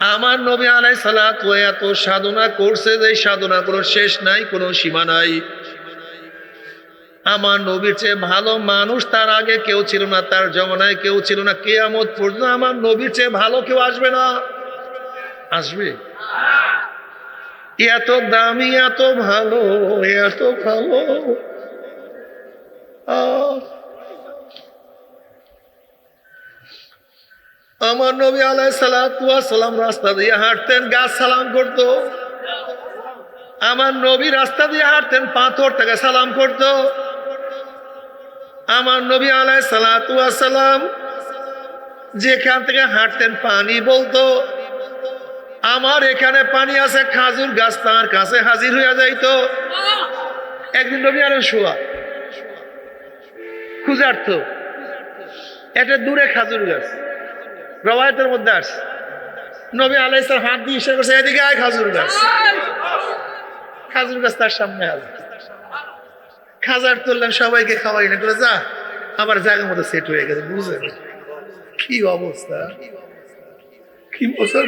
আমার নবী আলাই সালাত এত সাধনা করছে যে সাধনা কোনো শেষ নাই, কোনো সীমা নাই। আমার নবীর চেয়ে ভালো মানুষ তার আগে কেউ ছিল না, তার জমানায় কেউ ছিল না, কেয়ামত পর্যন্ত আমার নবীর চেয়ে ভালো কেউ আসবে না। আসবে? এত দামি, এত ভালো এত ভালো। আহ। আমার নবী আলাই সালাম রাস্তা দিয়ে হাঁটতেন, গাছ সালাম করতো। আমার নবী রাস্তা দিয়ে হাঁটতেন, পাথর থেকে সালাম করত। আমার নবী আলাই সালাম যেখান থেকে হাঁটতেন পানি বলতো। আমার এখানে পানি আছে, খাজুর গাছ তার কাছে হাজির হইয়া যাইতো। একদিন নবী আলেন শোয়া ক্ষুজার্থ এটা দূরে খাজুর গাছ। রবায়তের মধ্যে আস নবী আলাইসাল হাত দিয়ে ইশারা করছে, এদিকে আয় খাজুর গাছ। খাজুর গাছ তার সামনে আলো খাজার তুললেন সবাইকে খাওয়াই না। করে যা আমার জায়গার মতো সেট হয়ে গেছে বুঝে কি অবস্থা? কি বছর?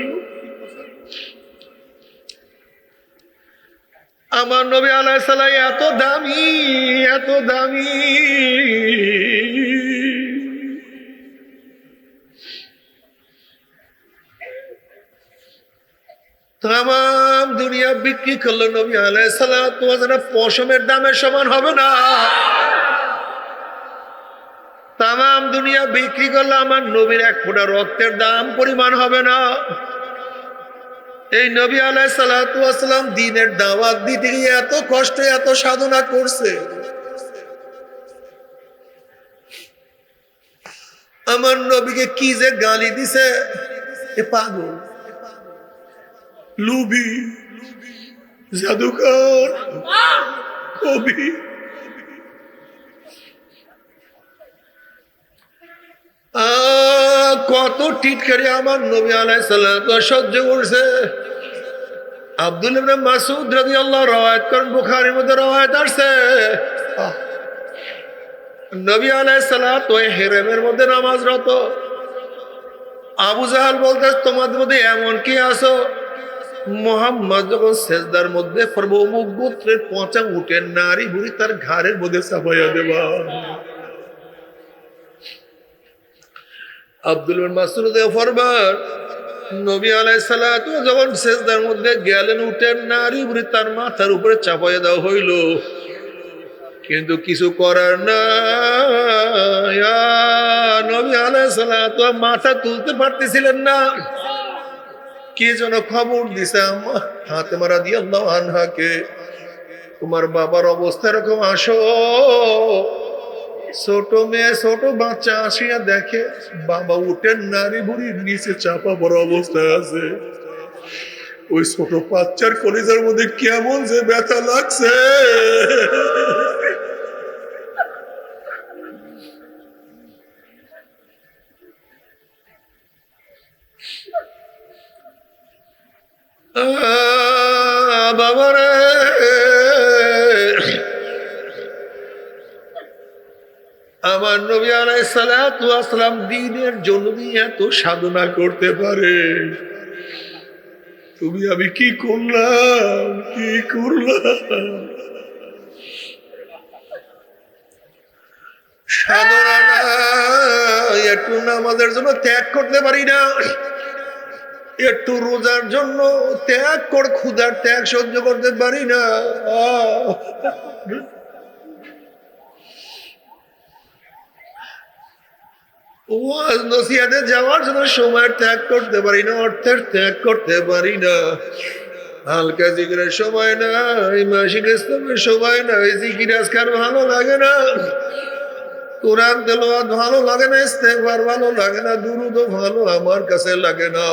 আমার নবী আলাহ সালাই এত দামি এত দামি। তাম দুনিয়া বিক্রি করল নবী আলাই সালাম তোমার যেন পশমের দামের সমান হবে না। তাম দুনিয়া বিক্রি করলে আমার নবীর এক ফোঁটা রক্তের দাম পরিমাণ হবে না। এই নবী আলাই সালাম দিনের দাওয়াত দিতে গিয়ে এত কষ্ট এত সাধনা করছে। আমার নবীকে কি যে গালি দিছে, এ পাগল। লুবি জাদুকর কবি কত টিটকারি আমার নবী আলাই সহ্য করছে। আব্দুল ইবনে মাসুদ রাদিয়াল্লাহু রাওয়ায়াত করেন, বুখারীর মধ্যে রাওয়ায়াত আসছে। নবী আলাইহিস সালাত ওই হেরেমের মধ্যে নামাজরত। আবু জাহাল বলতে তোমাদের মধ্যে এমন কি আছো? মোহাম্মদ যখন সেজদার মধ্যে পড়ব অমুক গোত্রের পচা উঠেন নারী বুড়ি তার ঘাড়ের মধ্যে চাপাইয়া দেবা। আব্দুল মাসুদ ফরবার নবী আলাইসালাত যখন সেজদার মধ্যে গেলেন উঠেন নারী বুড়ি তার মাথার উপরে চাপাইয়া দেওয়া হইল। কিন্তু কিছু করার না নবী আলাইসালাত মাথা তুলতে পারতেছিলেন না। কে যেন খবর দিছে আম্মা হাতে মারা দিয়ে আল্লাহ আনহাকে। তোমার বাবার অবস্থা এরকম, আসো। ছোট মেয়ে, ছোট বাচ্চা আসিয়া দেখে, বাবা উঠেন নারী বুড়ির নিচে চাপা বড় অবস্থায় আছে। ওই ছোট বাচ্চার কলেজের মধ্যে কেমন যে ব্যথা লাগছে। বাবারে। আমার নবী আলাই সালাম দিনের জন্য এত সাধনা করতে পারে। তুমি আমি কি করলাম? কি করলাম? সাধনা একটু আমাদের জন্য ত্যাগ করতে পারি না। একটু রোজার জন্য ত্যাগ কর, ক্ষুধার ত্যাগ সহ্য করতে পারি না। যাওয়ার জন্য সময়ের ত্যাগ করতে পারি না, অর্থের ত্যাগ করতে পারি না। হালকা জিকিরের সময় নাই, মাসিক ইসলামের সময় নাই, জিকির আজকাল ভালো লাগে না। কোরআন তেলাওয়াত ভালো লাগে না, ইস্তেগফার ভালো লাগে না, দুরুদও ভালো আমার কাছে লাগে না।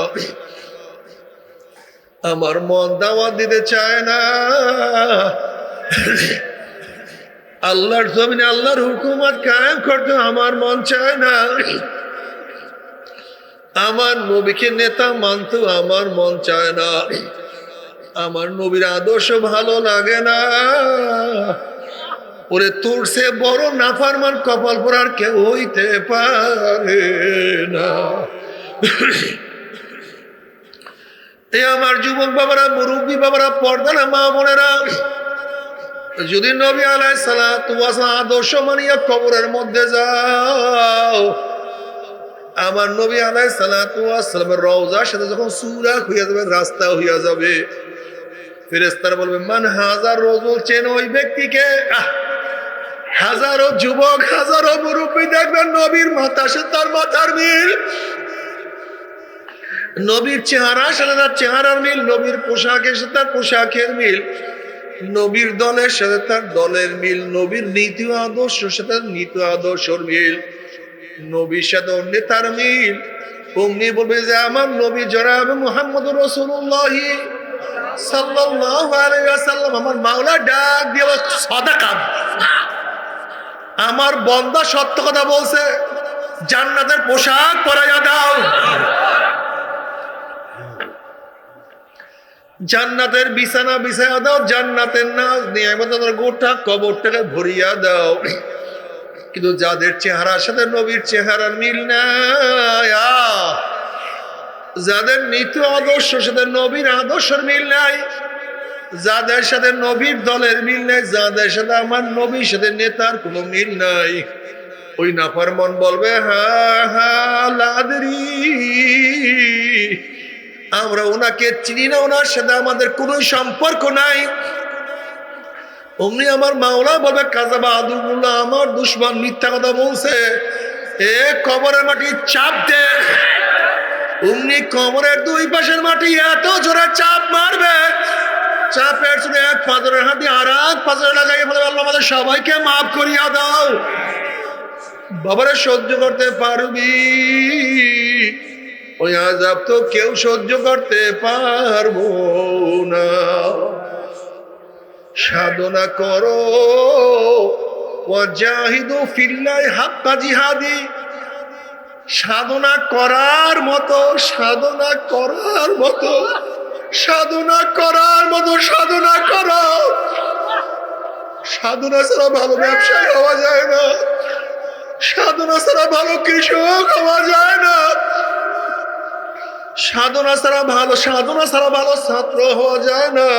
আমার মন দাওয়াত দিতে চায় না। আল্লাহর জমিনে আল্লাহর হুকুমত কায়েম করতে আমার মন চায় না। আমার নবীকে নেতা মানতে আমার মন চায় না। আমার নবীর আদর্শ ভালো লাগে না। ওরে তোর সে বড় নাফারমান কপাল পর আর কেউ হইতে পারে না। এই আমার যুবক বাবারা, মুরব্বী বাবারা পর্দা না মা বোনেরা, যদি নবী আলাই সালা সালাম আদর্শ মানিয়া কবরের মধ্যে যাও, আমার নবী আলাই সালা সালামের রওজার সাথে যখন সুরাক হইয়া যাবে, রাস্তা হইয়া যাবে ফেরেস্তার বলবে, মান হাজার রোজুল চেন ওই ব্যক্তিকে? হাজারো যুবক, হাজারো মুরব্বী দেখবেন নবীর মাথা সে তার মাথার মিল। নবীর চেহারা সাথে তার চেহারার মিল নবীর পোশাকের সাথে তার পোশাকের মিল। নবীর দলের সাথে তার দলের মিল নবীর নীতি ও আদর্শের সাথে নীতি আদর্শর মিল। নবীর সাথে অন্য তার মিল। অমনি বলবে যে আমার নবী জনাব মোহাম্মদ রসুল্লাহ আলাইহি আমার মাওলা ডাক দিয়ে বলে, আমার বন্দা সত্য কথা বলছে জান্নাতের পোশাক পরাইয়া দাও। জান্নাতের বিছানা বিছায়া দাও, জান্নাতের নাচ নিয়ামতের গোটা কবরটাকে ভরিয়া দাও। কিন্তু যাদের চেহারার সাথে নবীর চেহারার মিল নাই যাদের নীতি আদর্শ সাথে নবীর আদর্শের মিল নাই, যাদের সাথে নবীর দলের মিল নাই, যাদের সাথে আমার নবীর সাথে নেতার কোনো মিল নাই। ওই নাফার মন বলবে, হা হা, লাদরি। আমরা ওনাকে চিনি না, ওনার সাথে আমাদের কোনো সম্পর্ক নাই। অমনি আমার মাওলা বলবে কাজাবা আদুল্লাহ আমার দুশ্মন মিথ্যা কথা বলছে। এ কবরের মাটি চাপ দে। অমনি কবরের দুই পাশের মাটি এত জোরে চাপ মারবে। চাপের শুধু এক পাথরের হাতে আর এক পাথরে লাগাই বলে, আল্লাহ আমাদের সবাইকে মাফ করিয়া দাও। বাবারে সহ্য করতে পারবি। ওই আজাব তো কেউ সহ্য করতে পারব না। সাধনা করো। ওয়াজাহিদু ফিল্লাহি হাক্কা জিহাদি। সাধনা করার মতো, সাধনা করার মতো, সাধনা করার মতো, সাধনা করো। সাধনা ছাড়া ভালো ব্যবসায়ী হওয়া যায় না। সাধনা ছাড়া ভালো কৃষক হওয়া যায় না। সাধনা ছাড়া ভালো, সাধনা ছাড়া ভালো ছাত্র হওয়া যায় না।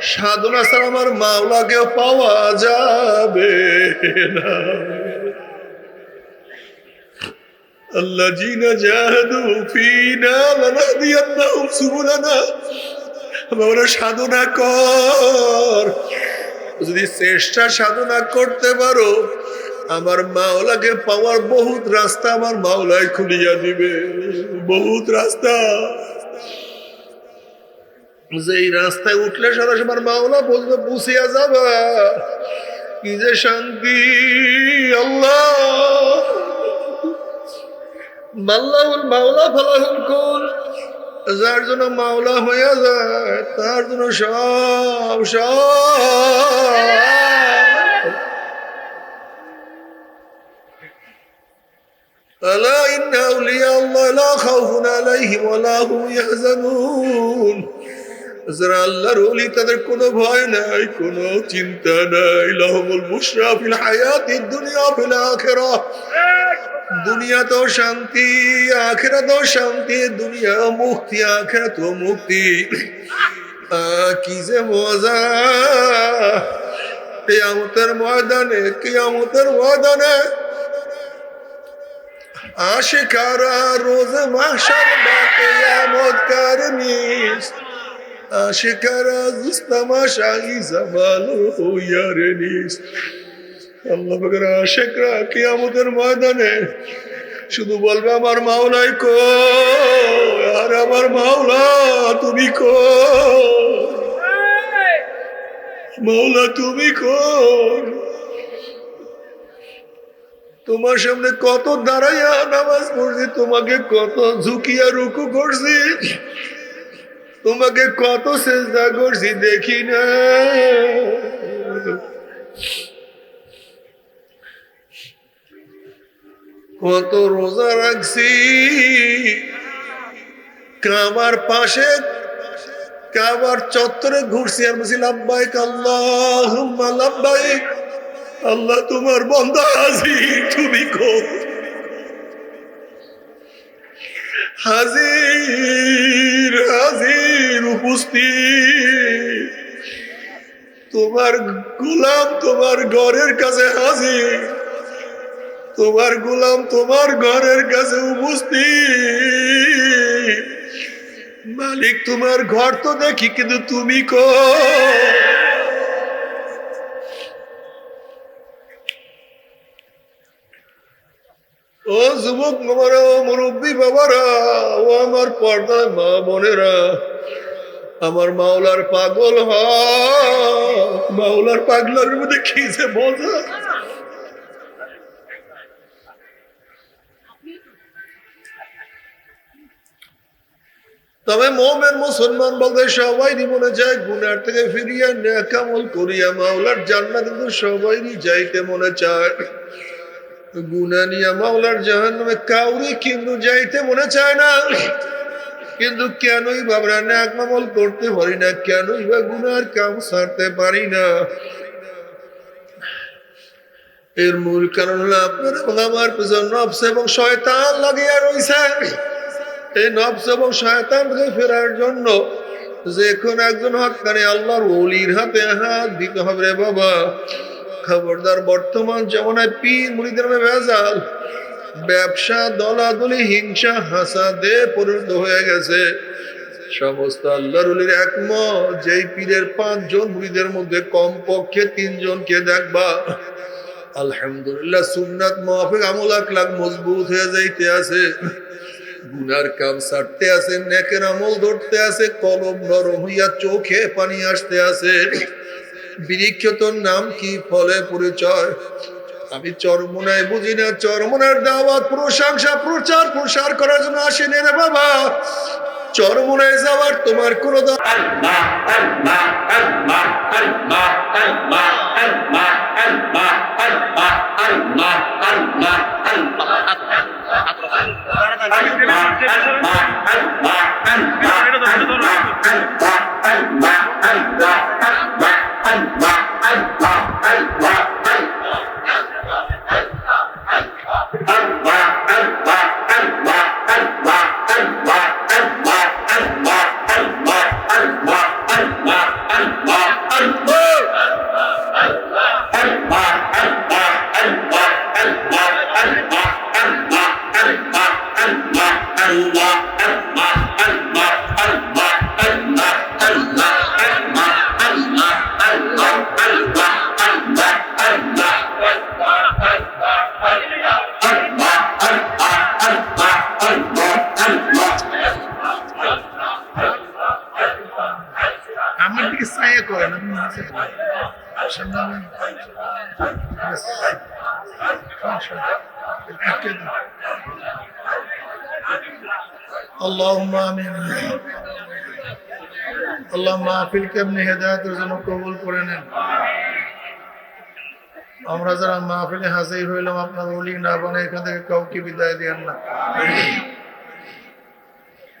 সাধনা ছাড়া আমার মাওলাকে পাওয়া যাবে না। জাহাদু ফিনা সুবুলানা। আমরা সাধনা কর। যদি চেষ্টা সাধনা করতে পারো আমার মাওলাকে পাওয়ার বহুত রাস্তা আমার মাওলায় খুলিয়া দিবে। বহুত রাস্তা। যে এই রাস্তায় উঠলে সারা আমার মাওলা বলবে পুষিয়া যাবা কি যে শান্তি, আল্লাহ। মাল্লাহুল মাওলা ফালাহুল কুল। যার জন্য মাওলা হইয়া যায়, তার জন্য সব সব। ألا إن أولياء الله لا خوف عليهم ولا هم يحزنون যারা আল্লাহর ওলি তাদের কোনো ভয় নাই কোনো চিন্তা নাই লাহুমুল বুশরা ফিল হায়াতিদ দুনিয়া ফিল আখিরাহ দুনিয়াতেও শান্তি আখেরাতেও শান্তি দুনিয়া মুক্তি আখেরাতেও মুক্তি আহ, কি যে মজা কেয়ামতের ময়দানে কেয়ামতের ময়দানে আশিকারা রোজ মাসার বাকে আমদ কারনিস আশিকারা জুস্তামাশা ইজাবাল হইয়ারে নিস আল্লাহ পাকের আশেকরা কিয়ামতের ময়দানে শুধু বলবে, আমার মাওলাই কো আর আমার মাওলা তুমি কো মাওলা তুমি কো তোমার সামনে কত দাঁড়াইয়া নামাজ পড়ছি, তোমাকে কত ঝুঁকিয়া রুকু করছি, তোমাকে কত চেষ্টা করছি, দেখি না। কত রোজা রাখছি, কাবার পাশে, কাবার চত্বরে ঘুরছি আর বলছি লাভবাইক আল্লাহ লাভবাইক আল্লাহ তোমার বন্ধা হাজির, তুমি কো হাজির উপস্থিত। তোমার গোলাম তোমার ঘরের কাছে হাজির। তোমার গোলাম তোমার ঘরের কাছে উপস্থিত। মালিক তোমার ঘর তো দেখি, কিন্তু তুমি কো ও যুবক বাবারা, ও মুরব্বী বাবারা, ও আমার পর্দায় মা বোনেরা, আমার মাওলার পাগল হ মাওলার পাগলার মধ্যে কি যে মজা। তবে মোমের মুসলমান বলতে সবাই মনে যায়, গুনার থেকে ফিরিয়া ন্যাকামল করিয়া মাওলার জান্নাত কিন্তু সবাইরই যাইতে মনে চায়। গুনা নিয়া মাওলার জাহান নামে কাউরে কিন্তু যাইতে মনে চায় না। কিন্তু কেনই বাবরা ন্যাক মামল করতে পারি না, কেনই বা গুনার কাম সারতে পারি না। এর মূল কারণ হলো আপনার এবং আমার পেছন নফস এবং শয়তান লাগিয়া রয়েছে এই নফস এবং শয়তান থেকে ফেরার জন্য যে কোন একজন হকানে আল্লাহর ওলির হাতে হাত দিতে হবে রে বাবা। খবরদার, বর্তমান জমানায় পীর মুড়িদের ভেজাল। ব্যবসা, দলাদলি, হিংসা, হাসাদে পরিণত হয়ে গেছে। সমস্ত আল্লাহর ওলির একমত, যেই পীরের পাঁচজন মুড়িদের মধ্যে কম কমপক্ষে তিনজনকে দেখবা। আলহামদুলিল্লাহ, সুন্নাত মাহফিক আমল, আখলাক মজবুত হয়ে যাইতে আছে। গুনার কাম সারতে আছে, নেকের আমল ধরতে আছে, কলম নরম হইয়া চোখে পানি আসতে আছে। বৃক্ষ তোর নাম কি ফলে পরিচয়? আমি চরমোনায় বুঝি না, চরমোনার দাওয়াত, প্রশংসা, প্রচার, প্রসার করার জন্য আসেনি রে বাবা। চরমোনায় যাওয়ার তোমার কোনো দা- اللهم آمين আল্লাহ মাহফিল কেমনি হেদায়তের জন্য কবুল করে নেন আমরা যারা মাহফিলে হাজির হইলাম আপনার ওলি না বানায় এখান থেকে কাউকে বিদায় দিয়েন না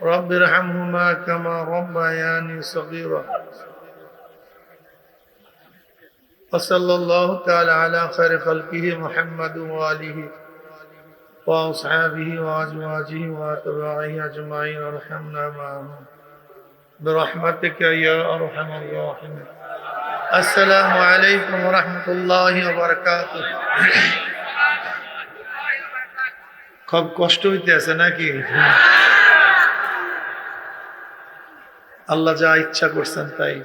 رب ارحمهما كما ربياني صغيرا وصلى الله تعالى على خير خلقه محمد وآله وأصحابه وأزواجه وأتباعه أجمعين وارحمنا معهم برحمتك يا أرحم الراحمين السلام عليكم ورحمة الله وبركاته খুব কষ্ট হইতে আছে নাকি আল্লাহ যা ইচ্ছা করছেন তাই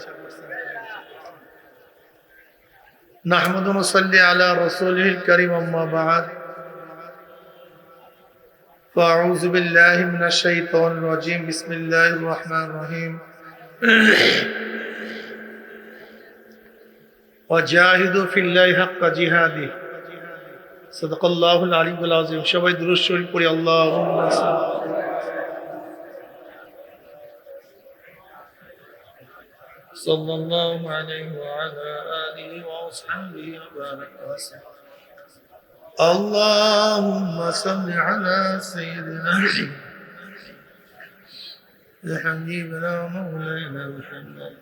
নাহমুদ মুসল্লি আলা রসুলিল করিম আম্মা বাদ فأعوذ بالله من الشيطان الرجيم بسم الله الرحمن الرحيم وجاهدوا في الله حق جهاده صدق الله العلي العظيم সবাই দুরূদ শরীফ পড়ি আল্লাহুম্মা সাল্লি صلى الله عليه وعلى آله وأصحابه وبارك وسلم. اللهم صل على سيدنا حبيبنا مولانا محمد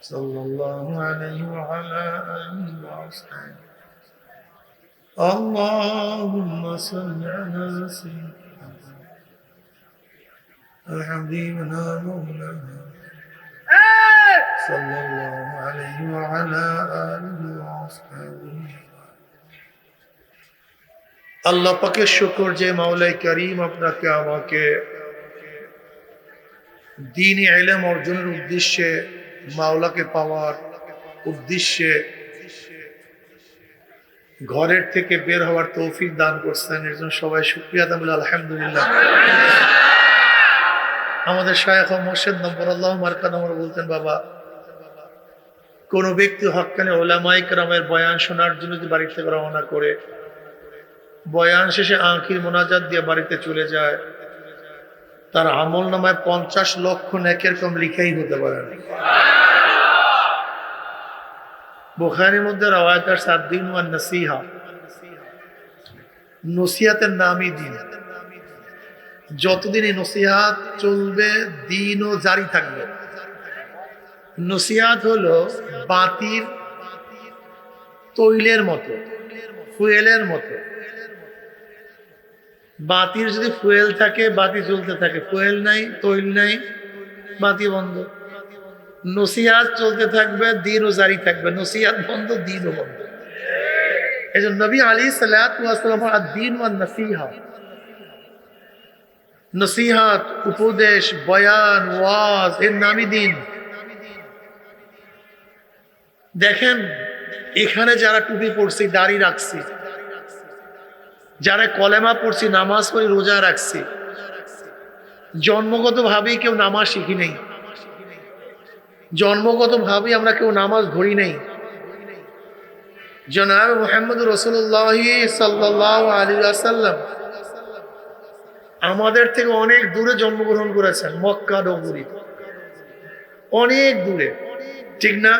صلى الله عليه وعلى آله وأصحابه. اللهم صل على سيدنا حبيبنا مولانا صلى الله عليه وعلى آله وأصحابه আল্লাহ পাকের শুকর যে মাওলাই করিম আপনাকে আমাকে দিন এলেম অর্জনের উদ্দেশ্যে মাওলাকে পাওয়ার উদ্দেশ্যে ঘরের থেকে বের হওয়ার তৌফিক দান করছেন এর জন্য সবাই শুক্রিয়া দাম আলহামদুলিল্লাহ আমাদের শায়খ মোর্শেদ নম্বর আল্লাহ মার্কান আমরা বলতেন বাবা কোন ব্যক্তি হকানে ওলামাইক রামের বয়ান শোনার জন্য যদি বাড়ি থেকে রওনা করে, বয়ান শেষে আঁখির মোনাজাত দিয়ে বাড়িতে চলে যায়, তার আমল নামায় পঞ্চাশ লক্ষ নেকের কম লিখেই হতে পারে না। বোখারির মধ্যে রওয়ায়ত আর সাত দিন ওয়ান নসিহা। নসিহাতের নামই দিন। যতদিন এই নসিহাত চলবে, দিনও জারি থাকবে। নসিহাত হলো বাতির তৈলের মতো, ফুয়েলের মতো। বাতির যদি ফুয়েল থাকে, বাতি চলতে থাকে। ফুয়েল নাই, তৈল নাই, বাতি বন্ধ। নসিহাত চলতে থাকবে, দিনও জারি থাকবে। নসিহাত বন্ধ, দিনও বন্ধ। এই জন্য নবী আলী সাল্লাম আর দিন ওয়ান নসিহা। নসিহাত, উপদেশ, বয়ান, ওয়াজ, এর নামই দিন। দেখেন, এখানে যারা টুপি পড়ছি দাড়ি রাখছি, যারা কলেমা পড়ছি, নামাজ পড়ি, রোজা রাখছি জন্মগত ভাবেই কেউ নামাজ শিখি নেই। জন্মগত ভাবে আমরা কেউ নামাজ ধরি নেই। জনাব মোহাম্মদ রসুল্লাহ সাল্লাহ আলী আসাল্লাম আমাদের থেকে অনেক দূরে জন্মগ্রহণ করেছেন, মক্কা ডগুরি অনেক দূরে। ঠিক না?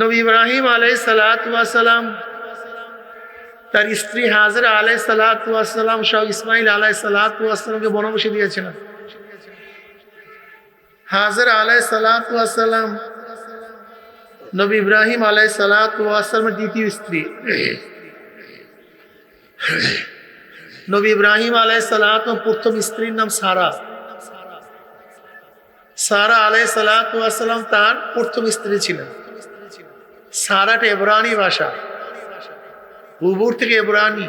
নবী ইব্রাহিম আলাই সালাম, তার স্ত্রী হাজরা আলাই সালাম সহ ইসমাইল আলাই সালামকে বনবসে দিয়েছিলেন। হাজর আলাই সালাম, নবী ইব্রাহিম আলাই সালামের দ্বিতীয় স্ত্রী। নবী ইব্রাহিম আলাই সালাম প্রথম স্ত্রীর নাম সারা। সারা আলাই সালাম তার প্রথম স্ত্রী ছিলেন। সারাটা এব্রানি ভাষা। উবুর থেকে এব্রানি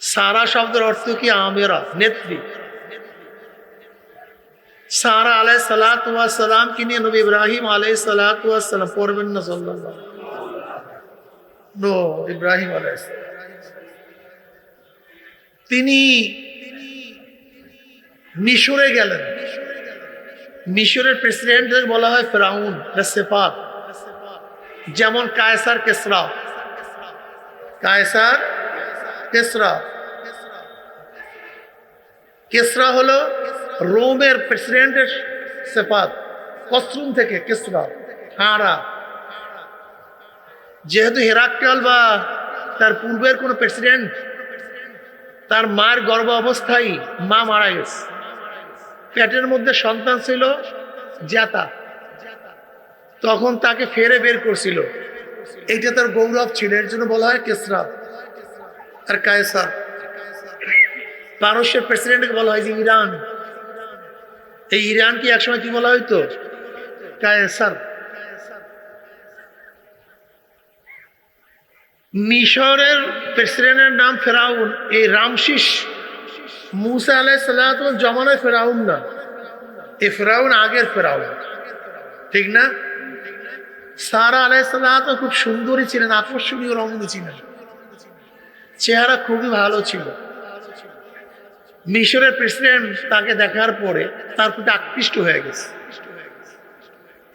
সারা শব্দের অর্থ কি? আমেরা, নেত্রী। সারা আলাই সালাম কি নিয়ে নবী ইব্রাহিম আলাই সালাম পড়বেন না সাল্লাহ ইব্রাহিম আলাই তিনি মিশরে গেলেন। মিশরের প্রেসিডেন্টদের বলা হয় ফেরাউন যেমন কায়সার কেসরা। কায়সার কেসরা। কেসরা হলো রোমের প্রেসিডেন্টের সেফাত কসরুম থেকে কেসরা, হাঁড়া। যেহেতু হেরাক্কাল বা তার পূর্বের কোনো প্রেসিডেন্ট, তার মার গর্ভ অবস্থায় মা মারা গেছে। পেটের মধ্যে সন্তান ছিল জাতা তখন তাকে ফেরে বের করছিল। এইটা তার গৌরব ছিল, এর জন্য বলা হয় কেসরা আর কায়সার। পারস্যের প্রেসিডেন্টকে বলা হয় যে ইরান। এই ইরান কি একসময় কি বলা হয়তো কায়সার। মিশরের প্রেসিডেন্টের নাম ফেরাউন, এই রামশিস মুসা আলাই সাল্লাহ জমানায় ফেরাউন না। এ ফেরাউন আগের ফেরাউন। ঠিক না? সারা আলাই সাল্লাহ খুব সুন্দরী ছিলেন, আকর্ষণীয় রমণী ছিলেন। চেহারা খুবই ভালো ছিল। মিশরের প্রেসিডেন্ট তাকে দেখার পরে তার প্রতি আকৃষ্ট হয়ে গেছে।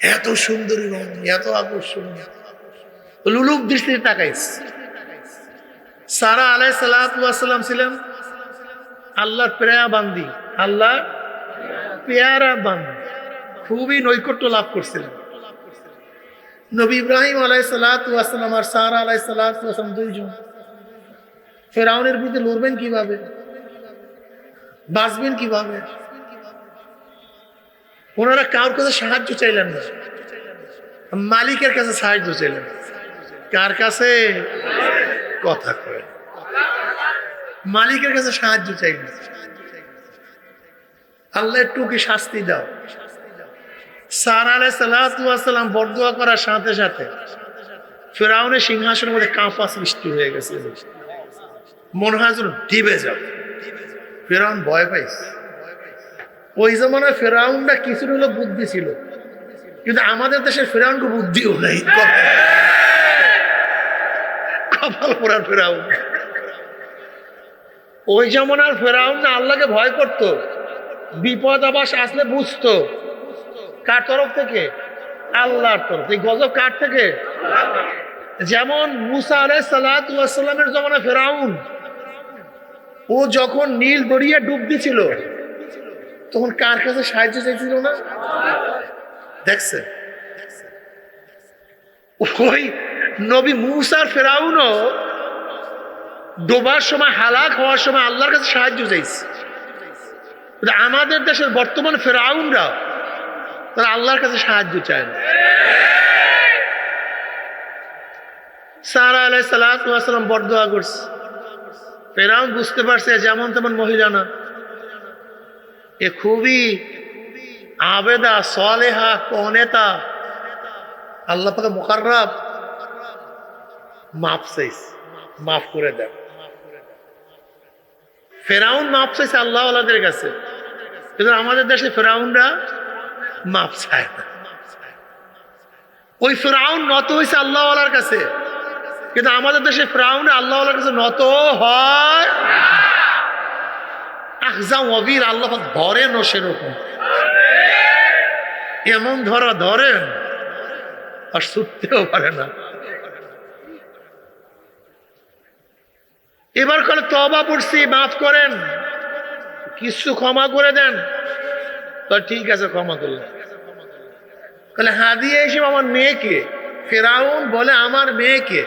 এত সুন্দরী রমণী এত আকর্ষণীয়। লুলুক দৃষ্টিতে তাকাইছে। সারা আলাই সাল্লাম ছিলেন আল্লাহর প্রেয়া বান্দি আল্লাহ পেয়ারা বান্দি খুবই নৈকট্য লাভ করছিলেন নবী ইব্রাহিম আলাই সাল্লাম আর সারা আলাই সাল্লাম দুইজন। ফেরাউনের বিরুদ্ধে লড়বেন কীভাবে? বাঁচবেন কীভাবে? ওনারা কার কাছে সাহায্য চাইলেন না। মালিকের কাছে সাহায্য চাইলেন। কার কাছে? কথা কয় মালিকের কাছে সাহায্য চাইলেন আল্লাহ একটু কি শাস্তি দাও। সার আলাই সাল্লাম বরদোয়া করার সাথে সাথে ফেরাউনের সিংহাসনের মধ্যে কাঁপা সৃষ্টি হয়ে গেছে। মনে হয় ডিবে যাও। ফেরাউন ভয় পাইছে। ওই জমানায় ফেরাউনটা কিছু হলো বুদ্ধি ছিল। কিন্তু আমাদের দেশের ফেরাউনকে বুদ্ধিও নাই। কপাল পোড়ার ফেরাউন। ওই জমানার ফেরাউন না, আল্লাহকে ভয় করত। বিপদ আবাস আসলে বুঝতো। কার তরফ থেকে? আল্লাহর তরফ এই গজব কার থেকে? যেমন মুসা আলাই সালাতামের জমানা ফেরাউন, ও যখন নীল দরিয়া ডুব দিছিল, তখন কার কাছে সাহায্য চাইছিল না? দেখছে? ওই নবী মুসার ফেরাউনও ডোবার সময়, হালাক হওয়ার সময় আল্লাহর কাছে সাহায্য চাইছে। আমাদের দেশের বর্তমান ফেরাউনরা তারা আল্লাহর কাছে সাহায্য চায় না। সারা আলাই সালাম বরদোয়া করছে। ফেরাউন বুঝতে পারছে যেমন তেমন মহিলা না। এ খুবই আবেদা, সলেহা, কনেতা, আল্লাহ পাকে মোকাররাব। মাফ চাইছে, মাফ করে দেন। ফেরাউন মাফ চাইছে আল্লাহ আল্লাহদের কাছে। কিন্তু আমাদের দেশে ফেরাউনরা মাফ চায় না। ওই ফেরাউন নত হয়েছে আল্লাহ আল্লাহর কাছে। কিন্তু আমাদের দেশে ফেরাউন আল্লাহ আল্লাহর কাছে নত হয় আহজাম অবির আল্লাহ পাক ধরেন ও সেরকম। এমন ধরা ধরেন, আর ছুটতেও পারে না। এবার কলে তবা পড়ছি, মাফ করেন। কিছু ক্ষমা করে দেন। তো ঠিক আছে, ক্ষমা করলেন তাহলে হাদিয়ে হিসেবে আমার মেয়েকে, ফেরাউন বলে আমার মেয়েকে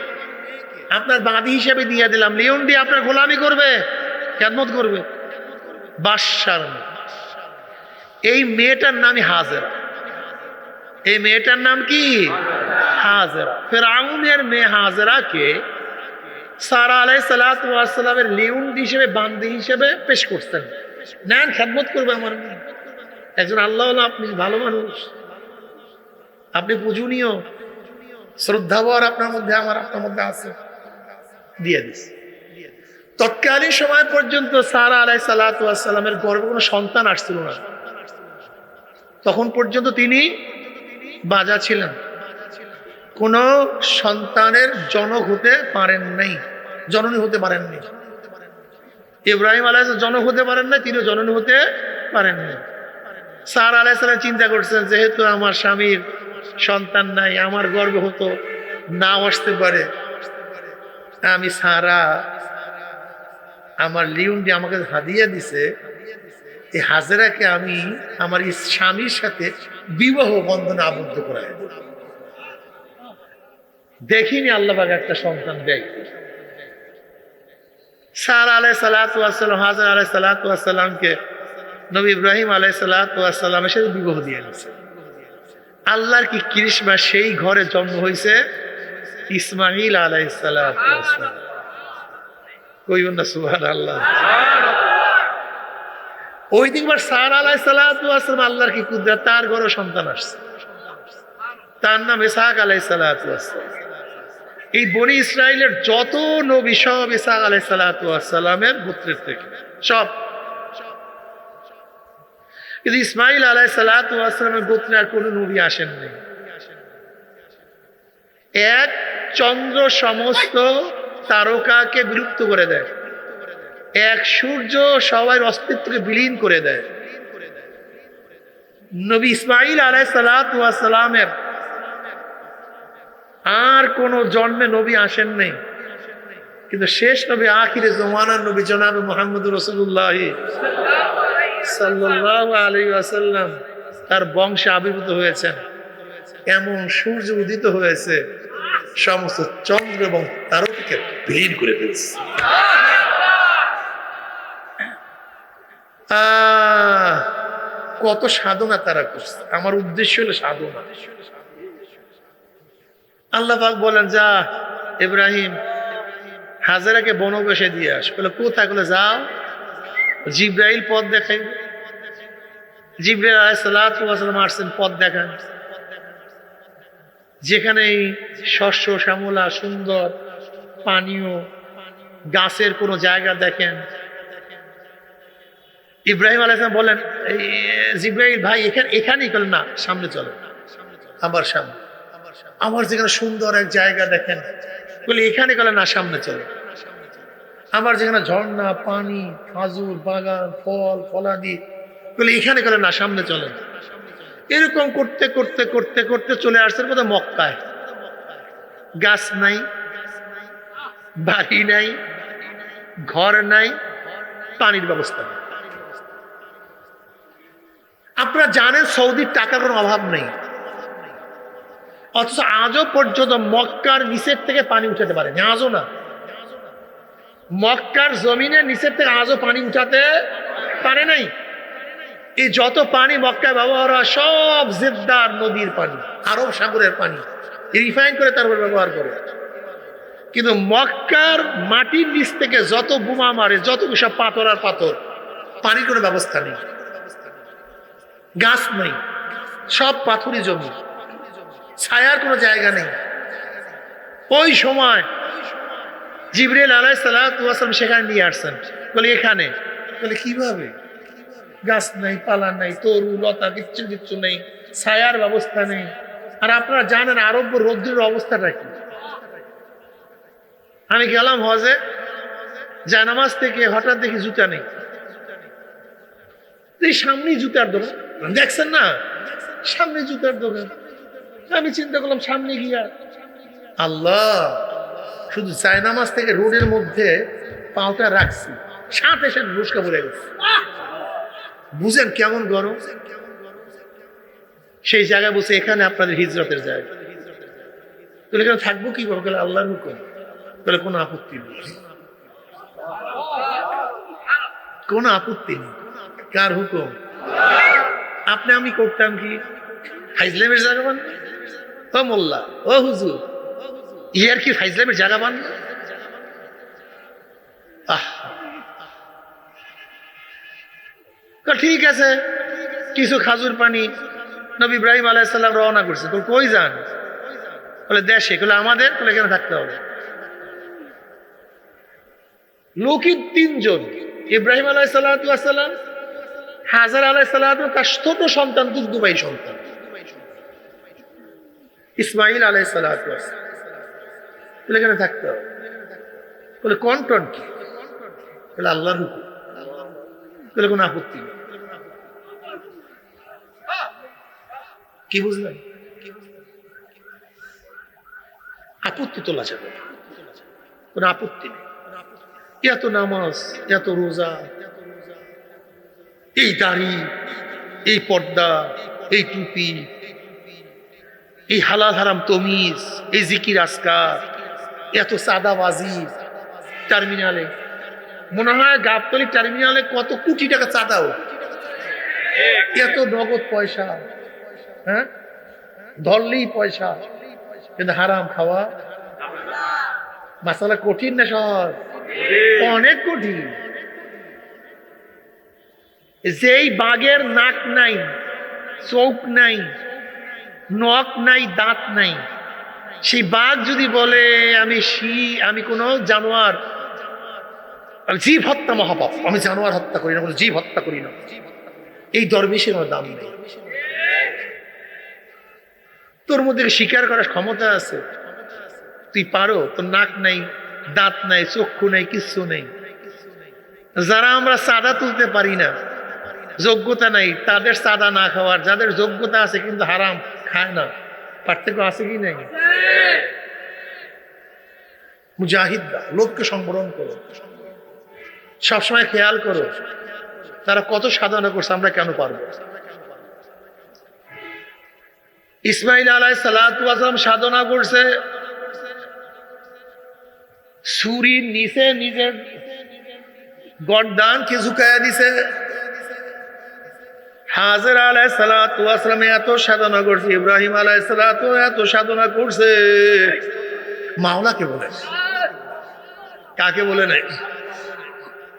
আপনার বাঁধি হিসেবে দিয়ে দিলাম। লিওনডি আপনার গোলামি করবে, খেদমত করবে। মেয়ে। এই মেয়েটার নামই হাজেরা। এই মেয়েটার নাম কি? হাজেরা। ফেরাউনের মেয়ে হাজেরাকে সারা আলাই সালাতামের লিউন হিসেবে, বান্দি হিসেবে পেশ করতেন নেন, খেদমত করবে আমার। একজন আল্লাহ আপনি, ভালো মানুষ। আপনি পূজনীয়। শ্রদ্ধাবর আপনার মধ্যে, আমার আপনার মধ্যে আছে। দিয়ে দিস। তৎকালীন সময় পর্যন্ত সারা আলাই সালাতামের গর্বে কোনো সন্তান আসছিল না। তখন পর্যন্ত তিনি বাজা ছিলেন। কোন সন্তানের জনক হতে পারেন নাই, জননী হতে পারেননি ইব্রাহিম আলাহ জনক হতে পারেন না তিনিও জননী হতে পারেননি সার আলাইসালাম চিন্তা করছেন, যেহেতু আমার স্বামীর সন্তান নাই, আমার গর্ব হতো, নাও আসতে পারে। আমি সারা, আমার লিউনটি আমাকে হাদিয়া দিছে এই হাজেরাকে আমি আমার স্বামীর সাথে বিবাহ বন্ধনে আবদ্ধ করাই দেখিনি আল্লাহবাগ একটা সন্তান দেয়। সার আলাই সালাতাম হাজার আলাই সালাতামকে নবী ইব্রাহিম আলাই সালাতামের সাথে বিবাহ দিয়ে দিচ্ছে আল্লাহর কি কৃষ্মা সেই ঘরে জন্ম হয়েছে ইসমাইল আলাই সালাম। ওই দিনবার সার আলাই সালাতাম আল্লাহর কি কুদরা তার ঘরে সন্তান আসছে। তার নাম ইসাহাক আলাই সালাতাম এই বনি ইসরায়েলের যত নবী সব ইসাহাক আলাই সালাতামের গোত্রের থেকে, সব। কিন্তু ইসমাইল আলাই সালাতামের গোত্রে আর কোনো নবী আসেননি এক চন্দ্র সমস্ত তারকাকে বিলুপ্ত করে দেয়। এক সূর্য সবার অস্তিত্বকে বিলীন করে দেয়। নবী ইসমাইল আলাই সালাতামের আর কোন জন্মে নবী আসেন নাই। কিন্তু শেষ নবী আখিরে জমানার নবী জনাবে মোহাম্মদ রসুল্লাহ সাল্লাহ আলী আসাল্লাম তার বংশে আবির্ভূত হয়েছেন। এমন সূর্য উদিত হয়েছে, সমস্ত চন্দ্র এবং তারকাকে বিলীন করে ফেলছে। কত সাধনা তারা করছে। আমার উদ্দেশ্য হলো সাধনা। আল্লাহ পাক বলেন যা ইব্রাহিম হাজারাকে বনবেশে দিয়ে আস। বলে কোথায়? বলে যাও। জিব্রাইল পথ দেখাই জিব্রাইল আলাইসাল্লাম আসছেন পথ দেখান। যেখানে শস্য শ্যামলা সুন্দর পানীয় গাছের কোনো জায়গা দেখেন। ইব্রাহিম আলাইসলাম বলেন "এই, জিব্রাইল ভাই এখানে এখানেই করলেন না সামনে চলো আমার সামনে। আমার যেখানে সুন্দর এক জায়গা দেখেন, বলে, এখানে গেলে না, সামনে চলো। আমার যেখানে ঝর্ণা, পানি, খাজুর, বাগান, ফল, ফলাদি, বলে, এখানে গেলে না, সামনে চলেন এরকম করতে করতে করতে করতে চলে আসছেন বোধহয় মক্কায়। গাছ নাই, বাড়ি নাই, ঘর নাই, পানির ব্যবস্থা নেই। আপনারা জানেন সৌদির টাকার কোনো অভাব নেই। অথচ আজও পর্যন্ত মক্কার নিচের থেকে পানি উঠাতে পারেনি, আজও না। মক্কার জমিনের নিচের থেকে আজও পানি উঠাতে পারে নাই। এই যত পানি মক্কায় ব্যবহার হয়, সব জেদ্দার নদীর পানি, আরব সাগরের পানি রিফাইন করে তারপর ব্যবহার করে। কিন্তু মক্কার মাটির নিচ থেকে যত বোমা মারে, যত সব পাথর আর পাথর, পানির কোনো ব্যবস্থা নেই। গাছ নেই, সব পাথুরি জমি। ছায়ার কোনো জায়গা নেই। ওই সময় জিবরিল আলাই সালাম সেখানে নিয়ে আসছেন। বলে, এখানে? বলে, কীভাবে? গাছ নাই, পালা নাই, তরু, লতা, কিচ্ছু কিচ্ছু নেই, ছায়ার ব্যবস্থা নেই। আর আপনারা জানেন, আরব্য রৌদ্রের অবস্থাটা কি? আমি গেলাম হজে জানামাজ থেকে হঠাৎ দেখি জুতা নেই। এই সামনেই জুতার দোকান। দেখছেন না? সামনে জুতার দোকান। আমি চিন্তা করলাম সামনে গিয়া আল্লাহ, শুধু জায়নামাজ থেকে রোডের মধ্যে পাওটা রাখছি, সাথে সাথে রুস্কা পড়ে গেছে। বুঝেন কেমন গরম? সেই জায়গায় বসে এখানে আপনাদের হিজরতের জায়গা। তাহলে এখানে থাকব কি করব বলে, আল্লাহর হুকুম। তাহলে কোনো আপত্তি নেই। কোনো আপত্তি নেই। কার হুকুম? আপনি আমি করতাম কি? ফাইজলামের জায়গা বান ও মোল্লা, ও হুজুর। ইয়ার কি ফাইজলামের জায়গা ঠিক আছে। কিছু খাজুর পানি নবী ইব্রাহিম আলাইসাল্লাম রওনা করছে। তোর কই যান? বলে, দেশে। বলে আমাদের? বলে, এখানে থাকতে হবে। লোকই তিনজন। ইব্রাহিম আলাই সাল্লাম হাজার আলাই সাল্লাম তার ছোট সন্তান দুগ্ধবাহী সন্তান। ইসমাইল আলাই সাল্লাম বলে, এখানে থাকতে হবে। বলে, কন্টন কি? বলে, আল্লাহর হুকুম। বলে, কোনো আপত্তি কি বুঝলেন? আপত্তি তোলা যাবে। কোনো আপত্তি নেই। এত নামাজ, এত রোজা, এই দাড়ি, এই পর্দা, এই টুপি এই হালাল হারাম তমিজ, এই জিকির আসকার এত চাঁদাবাজি টার্মিনালে মনে হয় গাবতলি টার্মিনালে কত কোটি টাকা চাঁদাও এত নগদ পয়সা। হ্যাঁ? ধরলেই পয়সা। কিন্তু হারাম খাওয়া। মাসালা কঠিন না সহজ অনেক কঠিন। যেই বাঘের নাক নাই, চোখ নাই নখ নাই, দাঁত নাই। সেই বাঘ যদি বলে, আমি শি, আমি কোনো জানোয়ার জীব হত্যা মহাপাপ, আমি জানোয়ার হত্যা করি না জীব হত্যা করি না। এই দরবেশের কোনো দাম নেই। তোর মধ্যে স্বীকার করার ক্ষমতা আছে? তুই পারো, তোর নাক নাই, দাঁত নাই, চক্ষু নাই, কিচ্ছু নেই। যারা আমরা চাঁদা তুলতে পারি না, যোগ্যতা নাই, তাদের চাঁদা না খাওয়ার, যাদের যোগ্যতা আছে কিন্তু হারাম খায় না পার্থক্য আছে কি নাই মুজাহিদরা লোককে সংবরণ করো। সবসময় খেয়াল করো তারা কত সাধনা করছে আমরা কেন পারব? ইসমাইল আলাই সালাম সাধনা করছে। সুরির নিচে নিজের গরদানকে ঝুঁকাইয়া দিছে। হাজার আলাই সালাতামে এত সাধনা করছে, ইব্রাহিম আলাই সালাত এত সাধনা করছে। মাওলাকে বলে। কাকে বলে নাই?